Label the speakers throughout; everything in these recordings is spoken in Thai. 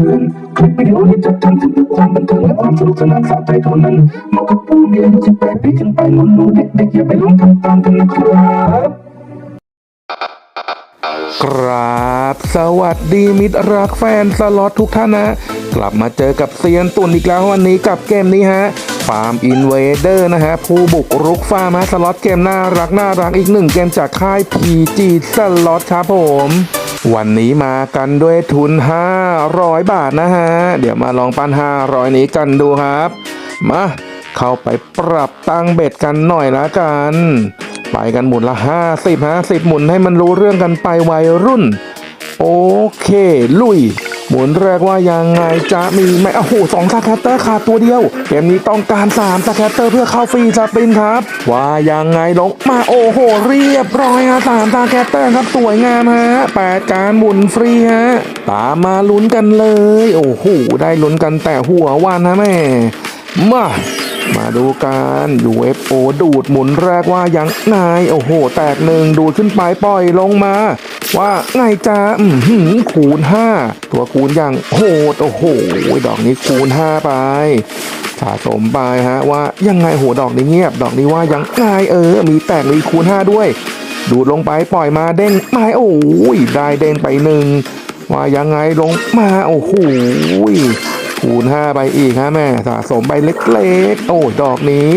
Speaker 1: ตือนคลิปวิดีโอนี้จัดทำขึ้นเพื่อความบันเทิงและความสนุกสนานสะใจเท่านั้นเหมาะกับผู้มีอายุ18ปีขึ้นไปหนุ่นๆเด็กๆอย่าไปลองทำตามกันนะครับ
Speaker 2: ครับ สวัสดีมิตรรักแฟนสล็อตทุกท่านนะ กลับมาเจอกับเซียนตุ่นอีกแล้ววันนี้กับเกมนี้ฮะฟาร์มอินเวเดอร์นะฮะ ผู้บุกรุกฟาร์มฮะสล็อตเกมน่ารักน่ารักอีกหนึ่งเกมจากค่าย PG สล็อตครับผม วันนี้มากันด้วยทุน 500 บาทนะฮะ เดี๋ยวมาลองปั้น 500 นี้กันดูครับ มาเข้าไปปรับตั้งเบ็ดกันหน่อยละกัน ไปกันหมุนละ 50 50 หมุนให้มันรู้เรื่องกันไปวัยรุ่น โอเค ลุย หมุนแรกว่ายังไงจะมีไหมโอ้โหสองสแคตเตอร์ขาดตัวเดียวเกมนี้ต้องการ3สแคตเตอร์เพื่อเข้าฟรีสปินครับ ว่ายังไงลงมาโอ้โห เรียบร้อยฮะสามสแคตเตอร์ครับสวยงามฮะแปดการหมุนฟรีฮะตามมาลุ้นกันเลย โอ้โหได้ลุ้นกันแต่หัววันนะแม่มามาดูกัน UFO ดูดหมุนแรกว่ายังไงโอ้โห แตกหนึ่งดูดขึ้นไปปล่อยลงมา ว่าไงจ้าอืมคูณ 5 ตัวคูณอย่างโหดโอ้โห ดอกนี้คูณ 5 ไปสะสมไปฮะว่ายังไงโหดอกนี้เงียบ ดอกนี้ว่ายังไงเออ มีแตกมีคูณ 5 ด้วย ดูดลงไปปล่อยมาเด้งไม่โอ้ยได้เด้งไปหนึ่งว่ายังไงลงมาโอ้โหคูณ 5 ไปอีกฮะแม่สะสมไปเล็กๆ โอ้ดอกนี้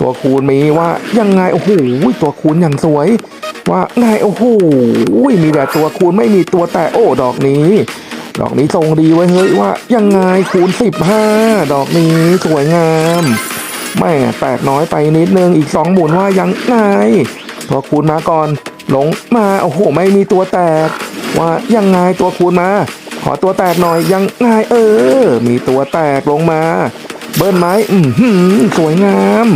Speaker 2: ตัวคูณมีว่ายังไงโอ้โหตัวคูณอย่างสวย ว่าไงโอ้โหมีแต่ตัวคูณไม่มีตัวแต่โอ้ดอกนี้ ดอกนี้ทรงดีไว้เฮ้ยว่ายังไงคูณ15 ดอกนี้สวยงามแม่แตกน้อยไปนิดนึงอีกสองหมุนว่ายังไงตัวคูณมาก่อนลงมาโอ้โห ไม่มีตัวแตก ว่ายังไงตัวคูณมา ขอตัวแตกหน่อยยังไงเออ มีตัวแตกลงมา เบิ้ลไม้อืมสวยงาม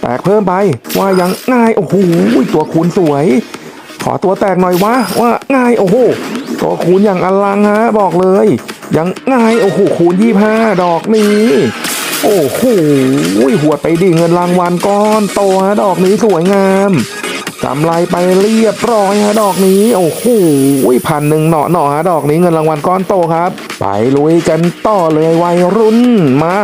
Speaker 2: แตกเพิ่มไปว่ายังไงโอ้โหตัวคูณสวย ขอตัวแตกหน่อยวะว่าไงโอ้โหตัวคูณอย่างอลังฮะบอกเลย ยังไงโอ้โหคูณยี่ห้าดอกนี้โอ้โหหัวไปดิเงินรางวัลก้อนโตฮะดอกนี้สวยงามกำไรไปเรียบร้อยฮะดอกนี้ โอ้โหพันหนึ่งหน่อหน่อฮะดอกนี้เงินรางวัลก้อนโตครับ ไปลุยกันต่อเลยวัยรุ่นมา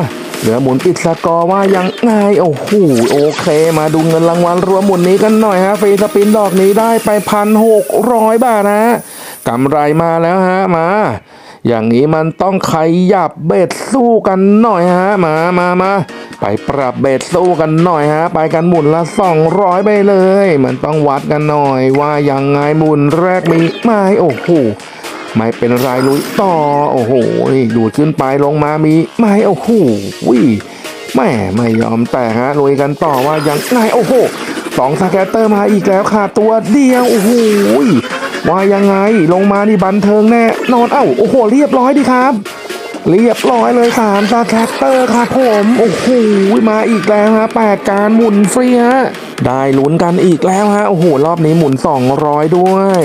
Speaker 2: เหลือหมุนปิดสกอร์ว่ายังไงโอ้โหโอเค มาดูเงินรางวัลรวมหมุนนี้กันหน่อยฮะฟรีสปินดอกนี้ได้ไปพันหกร้อยบาทนะกำไรมาแล้วฮะมาอย่างนี้มันต้องขยับเบ็ดสู้กันหน่อยฮะ มามามาไปปรับเบ็ดสู้กันหน่อยฮะ ไปกันหมุนละ 200 ไปเลย มันต้องวัดกันหน่อยว่ายังไงหมุนแรกมีไม้โอ้โห ไม่เป็นไรลุยต่อโอ้โหดูดขึ้นไปลงมามีไม่โอ้โหแม่ไม่ยอมแต่ฮะลุยกันต่อว่ายังไงโอ้โหสองสแกตเตอร์มาอีกแล้วค่ะตัวเดียวโอ้โหว่ายังไงลงมานี่บันเทิงแน่นอนเอ้าโอ้โหเรียบร้อยดีครับ เรียบร้อยเลยสามสแคตเตอร์ครับผมโอ้โหมาอีกแล้วฮะแปดการหมุนฟรีฮะได้ลุ้นกันอีกแล้วฮะโอ้โหรอบนี้หมุน 200 ด้วย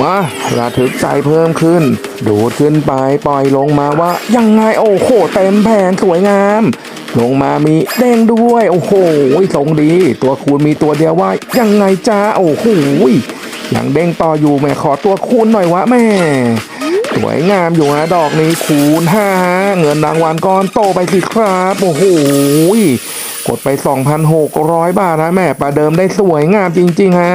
Speaker 2: มาระทึกใจเพิ่มขึ้น ดูดขึ้นไปปล่อยลงมาว่า ยังไงโอ้โหเต็มแผงสวยงาม ลงมามีเด้งด้วย โอ้โหทรงดี ตัวคูณมีตัวเดียวว่า ยังไงจ้าโอ้โหยังเด้งต่ออยู่แม่ขอตัวคูณหน่อยวะแม่สวยงามอยู่ฮะดอกนี้คูณห้าเงินรางวัลก้อนโตไปสิครับโอ้โหกดไป 2,600 บาทฮะแม่ประเดิมได้สวยงามจริง ๆ ฮะ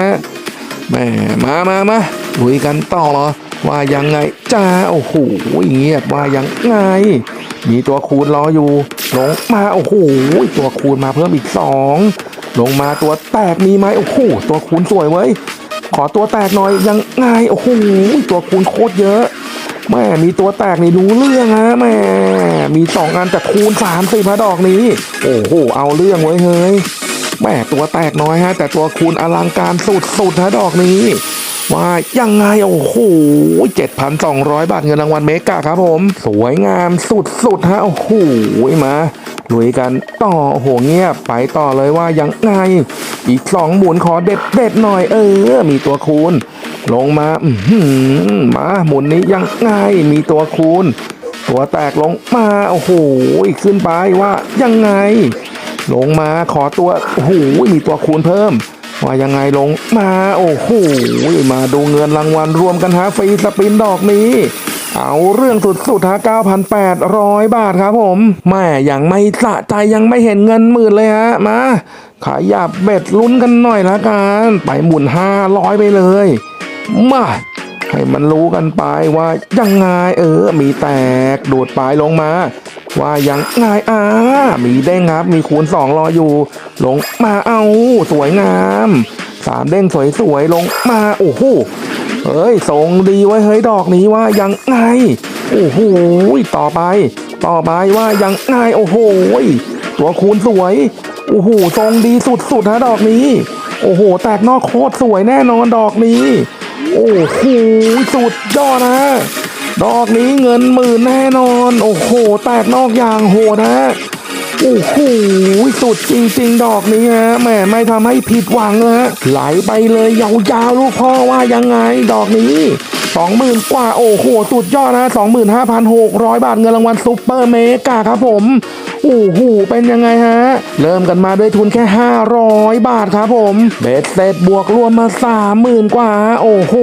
Speaker 2: แม่มามามา ลุยกันต่อเหรอ ว่ายังไงจ้าโอ้โหเงียบว่ายังไง มีตัวคูณรออยู่ลงมาโอ้โหตัวคูณมาเพิ่มอีกสองลงมาตัวแตกมีไหมโอ้โหตัวคูณสวยเว้ยขอตัวแตกหน่อยยังไงโอ้โหตัวคูณโคตรเยอะแม่มีตัวแตกนี่รู้เรื่องฮะแม่มีสองอันแต่คูณสามสิบฮะดอกนี้ โอ้โหเอาเรื่องไว้เฮ้ยแม่ตัวแตกน้อยฮะ แต่ตัวคูณอลังการสุดๆฮะดอกนี้ ว่ายังไง โอ้โหเจ็ดพันสองร้อยบาทเงินรางวัลเมกาครับผม สวยงามสุดๆฮะโอ้โหมาลุยกันต่อโอ้โหเงียบไปต่อเลยว่ายังไง อีกสองหมุนขอเด็ดเด็ดหน่อย เออ มีตัวคูณ ลงมาอือหือมาหมุนนี้ยังไงมีตัวคูณ ตัวแตกลงมาโอ้โหขึ้นไปว่ายังไง ลงมาขอตัวโอ้โหมีตัวคูณเพิ่ม ว่ายังไงลงมาโอ้โหมาดูเงินรางวัลรวมกันฮะฟรีสปินดอกนี้ เอาเรื่องสุดสุดฮะ9,800 บาทครับผมแม่ยังไม่สะใจยังไม่เห็นเงินหมื่นเลยฮะมาขยับเบ็ดลุ้นกันหน่อยละกัน ไปหมุน 500 ไปเลยมา ให้มันรู้กันไปว่ายังไงเออ มีแตกโดดปลายลงมา ว่ายังไงอ่ามีเด้งครับมีคูณสองรออยู่ ลงมาเอาสวยงามสามเด้งสวยๆลงมาโอ้โหเฮ้ยทรงดีไว้เฮ้ยดอกนี้ว่ายังไงโอ้โหต่อไป ต่อไปว่ายังไงโอ้โหตัวคูณสวยโอ้โหทรงดีสุดๆฮะดอกนี้ โอ้โหแตกนอกโคตรสวยแน่นอนดอกนี้ โอ้โหสุดยอดนะดอกนี้เงินหมื่นแน่นอน โอ้โห แตกนอกอย่างโหนะโอ้โหสุดจริง ๆ ดอกนี้ฮะแหมไม่ทำให้ผิดหวังนะฮะไหลไปเลยยาวๆลูกพ่อว่ายังไงดอกนี้สองหมื่นกว่า โอ้โห สุดยอดนะสองหมื่นห้าพันหกร้อยบาทเงินรางวัลซุปเปอร์เมกาครับผม โอ้โหเป็นยังไงฮะ เริ่มกันมาด้วยทุนแค่ 500 บาทครับผมเบ็ดเสร็จบวกรวมมา 30,000 กว่า โอ้โห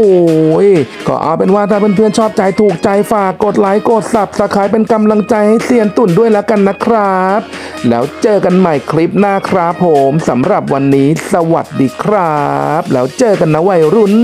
Speaker 2: ก็เอาเป็นว่าถ้าเพื่อนๆชอบใจถูกใจฝากกดไลค์กดสับสไครป์เป็นกำลังใจให้เซียนตุ่นด้วยแล้วกันนะครับ แล้วเจอกันใหม่คลิปหน้าครับผมสำหรับวันนี้สวัสดีครับ แล้วเจอกันนะวัยรุ่น